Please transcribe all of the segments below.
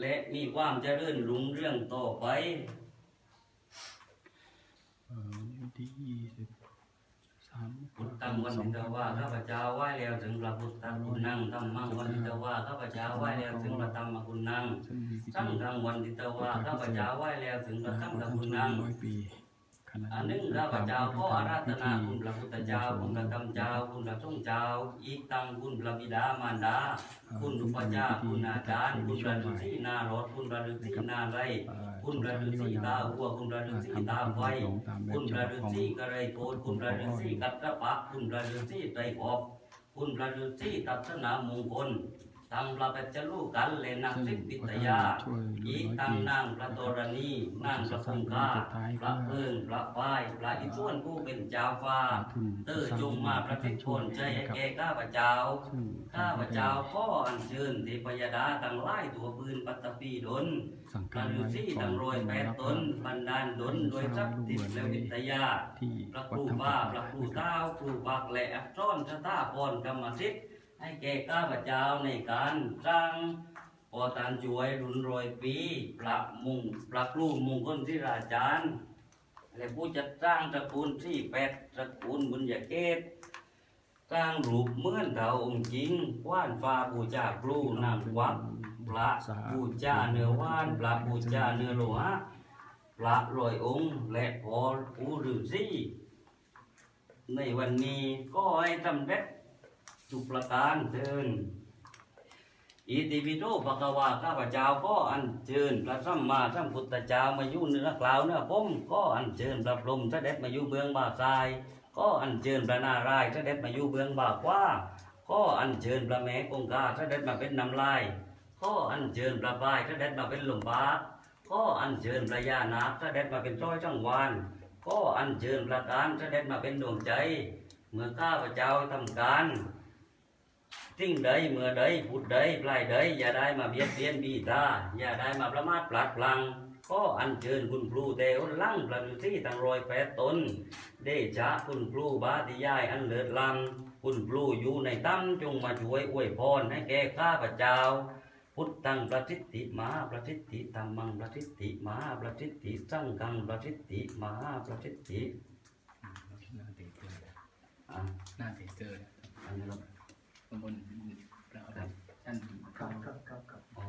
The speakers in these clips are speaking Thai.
และมีความเจริญรุ่งเรืองต่อไปเออนี่วันที่ยี่สิบสามพุทธังวันทิตวาข้าพเจ้าไหว้แล้วถึงพระพุทธคุณนั่งธรรมังวันทิตวาข้าพเจ้าไหว้แล้วถึงพระธรรมคุณนั่งซึ่งมีพิสัธีงฆังวันทิตวาข้าพเจ้าไหว้แล้วถึงพระธรรมคุณนั่งร้ อยปีขณะอันหนึ่งข้าพเจ้าก็อาราธนาคุณพระพุทธเจ้าคุณพระธรรมเจ้าคุณพระสงฆ์เจ้า อีกตังคุณพระบิดามารดา คุณอุปชฌาย์คุณอาจารย์ คุณพระฤาษีนารถคุณพระฤาษีนาไรยคุณพระฤาษีตาหัวคุณพระฤาษีตาไฟคุณพระฤาษีกระไรโกดคุณพระฤาษีกัตตะปะคุณพระฤาษีไตรภพคุณพระฤาษีตัสนามงคล ตังพระปัจจลูกันเลนักสิทธิตยาอีตังนางพระตรณีนางพระพุงคาพระเพิ่งพระป้ายพระอิศวรผู้เป็นเจ้าฟ้าเตอจงมาประทิชนใจแก่ข้าพเจ้า ข้าพเจ้าพ่ออัญเชิญเทพยดาตั้งไล่ตัวปืนปัตตปีดลสังพกระรฤษีตั้งรอยแปดตนบันดาลดลโดยทรัพย์สินและวิทยาพระครูธรรมบ้าพระครูเต้าครูปักและอักษรชะตาพรกรรมสิทธิ์ ให้แก่ข้าพเจ้าในการสร้างปอตานจวยรุนรอยปีพระมุงพระครูมงคลที่ราชานและผู้จัดสร้างตระกูลที่แปดตระกูลบุญญาเกตสร้างรูปเมื่อนเถาองค์จริงว่านฟ้าบูชาครูนางวักพระบูชาเนื้อว่านพระบูชาเนื้อโลหะพระรอยองค์และพอผู้ฤาษีในวันนี้ก็ให้สำเร็จ ทุกประการเถินอิติปิโสภะคะวาข้าพเจ้าก็อัญเชิญพระสัมมาสัมพุทธเจ้ามาอยู่เหนือกล่าวเนือผมก็อัญเชิญพระพรหมเสด็จมาอยู่เบืองบาซ้าย ก็อัญเชิญพระนารายณ์เสด็จมาอยู่เบืองบาขวาก็อัญเชิญพระแม่คงคาเสด็จมาเป็นน้ำลายก็อัญเชิญพระบายเสด็จมาเป็นลมปราก็อัญเชิญพระยานาคเสด็จมาเป็นจ้อยจังหวานก็อัญเชิญพระการเสด็จมาเป็นดวงใจ เมื่อข้าพเจ้าทำการ สิ่งใดเมื่อใดพูดใดปลายใดอย่าได้มาเบียดเบียนบีตาอย่าได้มาประมาทพลัดพลังก็อัญเชิญคุณครูเตวลั่งพระฤาษีตั้งรอยแปดตนเดชะคุณครูบาติยายอันเลิศลำคุณครูอยู่ในตั้มจงมาช่วยอวยพรให้แก่ข้าพเจ้า พุทธังประทิฏฐิมาประทิฏฐิธรรมังประทิฏฐิมาประทิฏฐิสังฆังประทิฏฐิมาประทิฏฐิหน้าตีเจออะหน้าตีเจออันนี้เรา ข้างบนเราเอาชั้นครับครับครับครับอ๋อ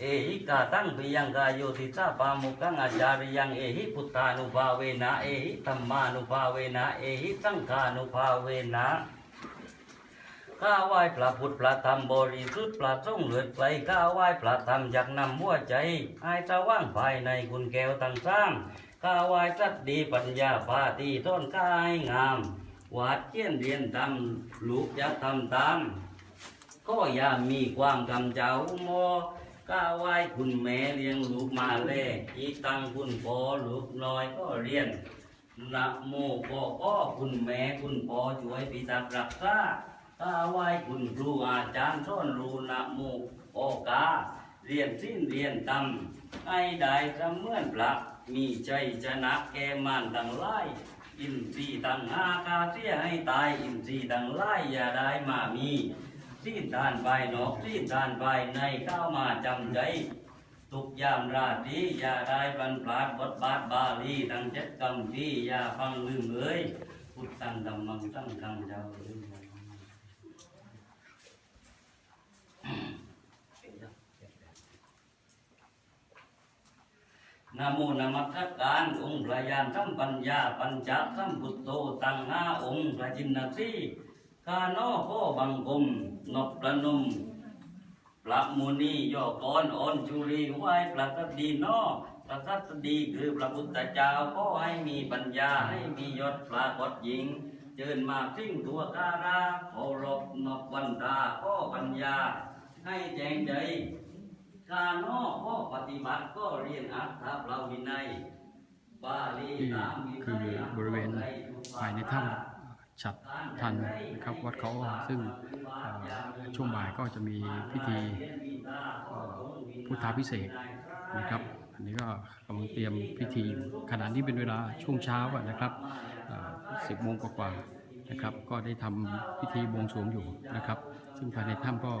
เอหิกาตังปิยังกายโยติสาปามุกังอาจาริยังเอหิพุทธานุภาเวนะเอหิธรรมานุภาเวนะเอหิสังฆานุภาเวนะข้าไหว้พระพุทธพระธรรมบริสุทธิ์พระสงฆ์เหลือไกลข้าไหว้พระธรรมอยากนำหัวใจให้สว่างภายในคุณแก้วตั้งสร้างข้าไหว้สัตดีปัญญาปาตีต้นกายงาม วาดเขียนเรียนตามลูกจะทำตามก็อย่ามีความกำเจ้าโมก้าไหวคุณแม่เลี้ยงลูกมาแลอีตังคุณพ่อลูกน้อยก็เรียนนะโมก็ก็คุณแม่คุณพ่อช่วยพิทักษ์รักษาข้าไหว้คุณครูอาจารย์สอนรู้นะโมโอกาเรียนสิ้นเรียนตำให้ได้เสมือนพระมีใจชนะแกมันตั้งไล่ อินทรีย์ตั้งหากาเสียให้ตายอินทรีย์ตั้งไล่อย่าได้มามีสิ้นทานไปนอกสิ้นทานไปในเข้ามาจำใจทุกยามราตรีอย่าได้บรรพลาดบทบาทบาลีทั้งเจ็ดกำที่อย่าฟังลืมเอ้ยพุทธังธรรมังตั้งทางเจ้าเอ้ย นะโมนมัสการองค์พระยานทั้งปัญญาปัญจสัมพุทโธตั้งหาองค์พระจินนสีข้านอพ่อบังคมนบประนมพระมุนีย่อกรอ่อนจุรีไหวพระสัดีนอพระสัสดีคือพระพุทธเจ้าขอให้มีปัญญาให้มียศปรากฏหญิงเจิญมาทิ้งตัวการาเคารพนบวันตาข้อปัญญาให้แจงใจ การนอกข้อปฏิบัติก็เรียนอัตถพระวินัยบาลีนี่ตามวิคือบริเวณภายในถ้ำฉัดทันนะครับวัดเขาซึ่งช่วงบ่ายก็จะมีพิธีพุทธาพิเศษนะครับ อันนี้ก็กำลังเตรียมพิธีขณะนี้เป็นเวลาช่วงเช้านะครับสิบโมงกว่านะครับ ก็ได้ทำพิธีบวงสรวงอยู่นะครับ ซึ่งภายในถ้ำก็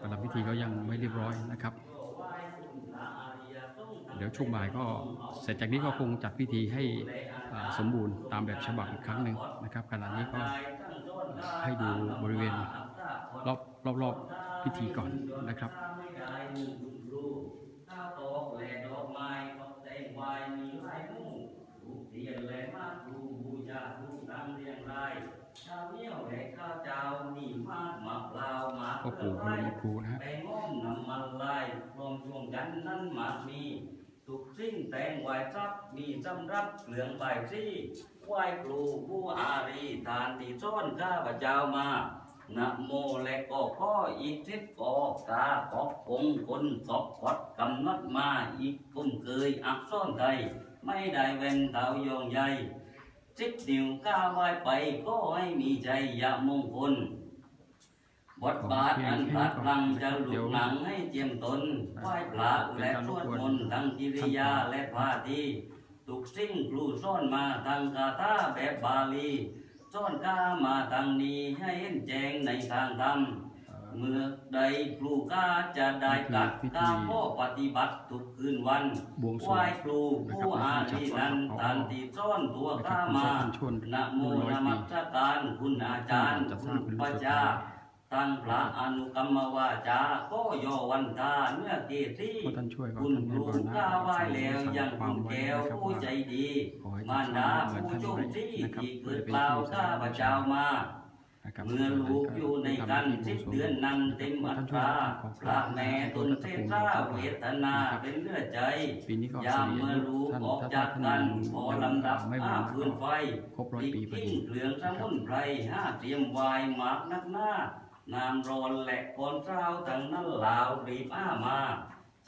เอ่อประลับพิธีก็ยังไม่เรียบร้อยนะครับ เดี๋ยวช่วงบ่ายก็เสร็จจากนี้ก็คงจัดพิธีให้สมบูรณ์ตามแบบฉบับอีกครั้งหนึ่งนะครับขณะนี้ก็ให้ดูบริเวณรอบรอบรอบพิธีก่อนนะครับ ข้าวตอกและดอกไม้ตกแต่งไว้มีลายมู่ถูกเทียนและมากรูบูชาทูตามเรียงรายข้าวเหนียวและข้าวเจ้านี่มากมะพร้าวมาก พ่อ ปู่พนมครูนะฮะแตงอ้อมน้ำมันลายรวมช่วงกันนั้นมากมีทุกสิ่งแต่งไหวทรัพย์มีสำรับเหลืองใบซี่ไหวครูผู้อารีทานที่ซ่อนข้าพเจ้ามานะโมและก็ข้ออีกทิศกอกาขอบคงคนสอบกดกำนัดมาอีกกุมเคยอักซ่อนไทยไม่ได้เว้นเต่ายองใหญ่สิบนิ้วก้าไหวไปก็ให้มีใจอยามงคล บทบาทอันตัดลังจะหลุดหนังให้เจียมตนไหว้พระและสวดมนต์ทั้งกิริยาและพาทีทุกสิ่งครูซ่อนมาทางคาถาแบบบาลีซ่อนก้ามาทางนี้ให้เห็นแจ้งในทางธรรมเมื่อใดครูก้าจะได้กัดก้าพ่อปฏิบัติทุกคืนวันบวงสรไหวว้งครูผู้อารีนั้นทันที่ซ่อนตัวข้ามานะโมนมัสการคุณอาจารย์คุณปัญญา ตั้งพระอนุกรรมวาจาก็โยวันทาเนื้อเกตีขอท่านช่วยก็คุณท่านคให้รูบรณะก้าวไหว้แล้วยังควาคุมณไว้แก้วนะครับผู้ว่าใจดีขอให้มารดาท่านผู้โชคดีนะครับที่เกิดเป็นกล่าวผู้ข้าพเจ้ามานะครับเมื่อลูกอยู่ในกันสิบเดือนนั้นเต็มอัตราพระแม่ตนเทศราเวทนาเป็นเลือดใจปีนี้ก็ยามสี่เมื่ออายุลูกท่านออกถ้าจากท่านกันยังพอลำดับไม่ห้าบวชฟืนไฟครบร้อยปีพอทิ้ดีงเหลืองสมุนไพรห้าเตรียมไวายหมากนักหน้า น้ำร้อนและก่อนเช้าทั้งนั้นลาวรีบอ้ามา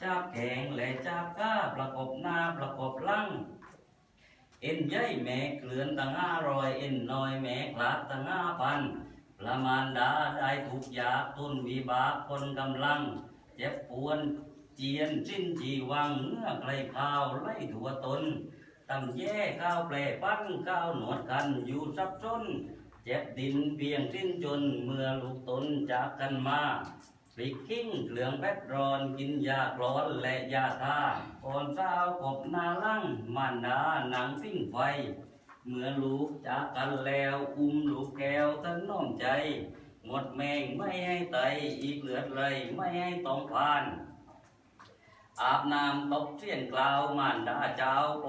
จับแขงและจับก้าประกบหน้าประกบลังเอ็นใยแม่เกลือนตั้งห้ารอยเอ็นน้อยแม่กลาดตั้งห้าพันประมาณดาได้ถูกยาตุนวิบากคนกำลัง เจ็บปวนเจียนสิ้นจีวังเมื่อไกลข้าวไล่ถัวตนตำแย่ข้าวแปรปั้นข้าวหนวดกันอยู่ซับซ้น เจ็บดินเพียงสิ้นจนเมื่อลูกตนจากกันมาปลิกกิ้งเหลืองแบดร้อนกินยาร้อนและยาทาก่อนเช้ากบนาลังมานดาหนังปิ้งไฟ เมื่อลูกจากกันแล้วอุ้มลูกแก้วทั้งน้อมใจ หมดแมงไม่ให้ไตอีกเหลือเลยไม่ให้ต้องผ่าน อาบน้ำตกเสียนกล่าวมานดาเจ้า